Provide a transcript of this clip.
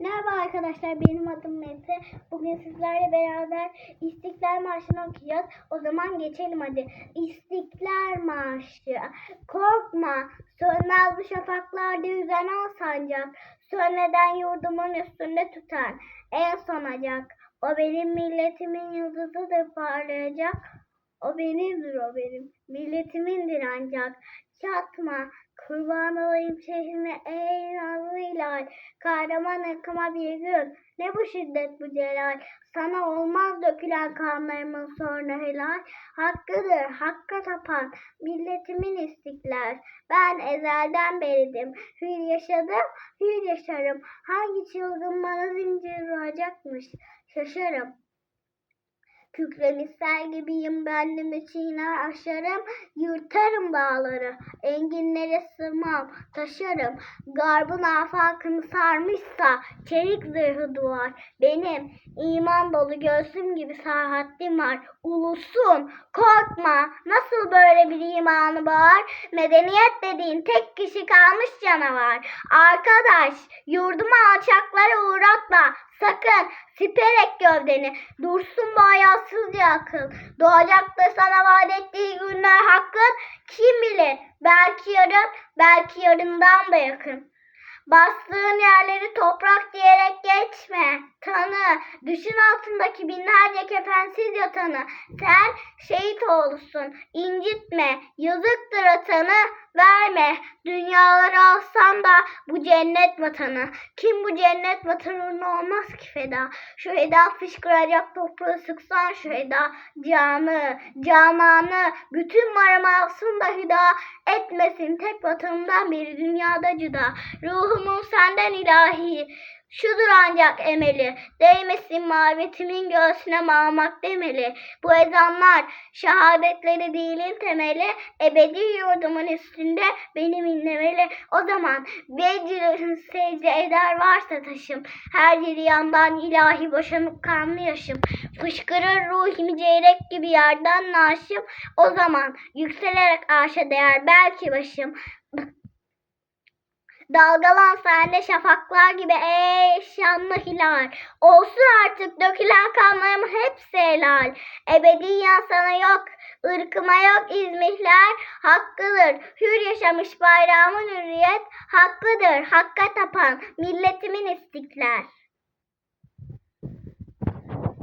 Merhaba arkadaşlar benim adım Mete. Bugün sizlerle beraber İstiklal Marşı'nı okuyacağız. O zaman geçelim hadi. İstiklal Marşı. Korkma. Sönmez bu şafaklarda yüzen o sancak. Sönmeden yurdumun üstünde tutan en sonacak. O benim milletimin yıldızıdır parlayacak. O benimdir o benim. Milletimindir ancak. Çatma. Kurban olayım şehrine ey nazlı hilal. Kahraman akıma bir gün. Ne bu şiddet bu celal. Sana olmaz dökülen kanlarımın sonra helal. Hakkıdır hakka tapan milletimin istiklal. Ben ezelden beridim. Hür yaşadım, hür yaşarım. Hangi çılgın bana zincir vuracakmış? Şaşarım. Kükremişler gibiyim bendim çiğner aşarım, yırtarım dağları, enginlere sığmam, taşarım. Garbın afakını sarmışsa çelik zırhı duvar. Benim iman dolu göğsüm gibi sarhattim var. Ulusun, korkma, nasıl böyle bir imanı var? Medeniyet dediğin tek kişi kalmış canavar. Arkadaş, yurdumu alçaklara uğratma, sakın siperek gövdeni, dursun bu hayasızca akıl. Doğacak da sana vaat ettiği günler hakkın, kim bilir, belki yarın, belki yarından da yakın. Bastığın yerleri toprak diyerek geçme. Tanı, düşün altındaki binlerce kefensiz yatanı. Sen şehit oğlusun, incitme, yazıktır atanı, verme. Dünyaları alsan da bu cennet vatanı. Kim bu cennet vatanına olmaz ki feda. Şu eda fışkıracak toprağı sıksan şu eda. Canı, cananı, bütün varımı alsın da hüda. Etmesin tek vatanımdan biri dünyada cüda. Ruhumun senden ilahi. Şudur ancak emeli, değmesin mabetimin göğsüne mağmak demeli. Bu ezanlar, şehadetleri değilin temeli, ebedi yurdumun üstünde benim inlemeli. O zaman vecd secde eder varsa taşım, her yeri yandan ilahi boşanıp kanlı yaşım. Fışkırır ruhimi ceyrek gibi yerden naşım, o zaman yükselerek arşa değer belki başım. Dalgalan sende şafaklar gibi ey şanlı hilal. Olsun artık dökülen kanlarım hepsi helal. Ebediyen sana yok, ırkıma yok izmihler. Hakkıdır hür yaşamış bayrağımın hürriyet. Hakkıdır hakka tapan milletimin istiklal.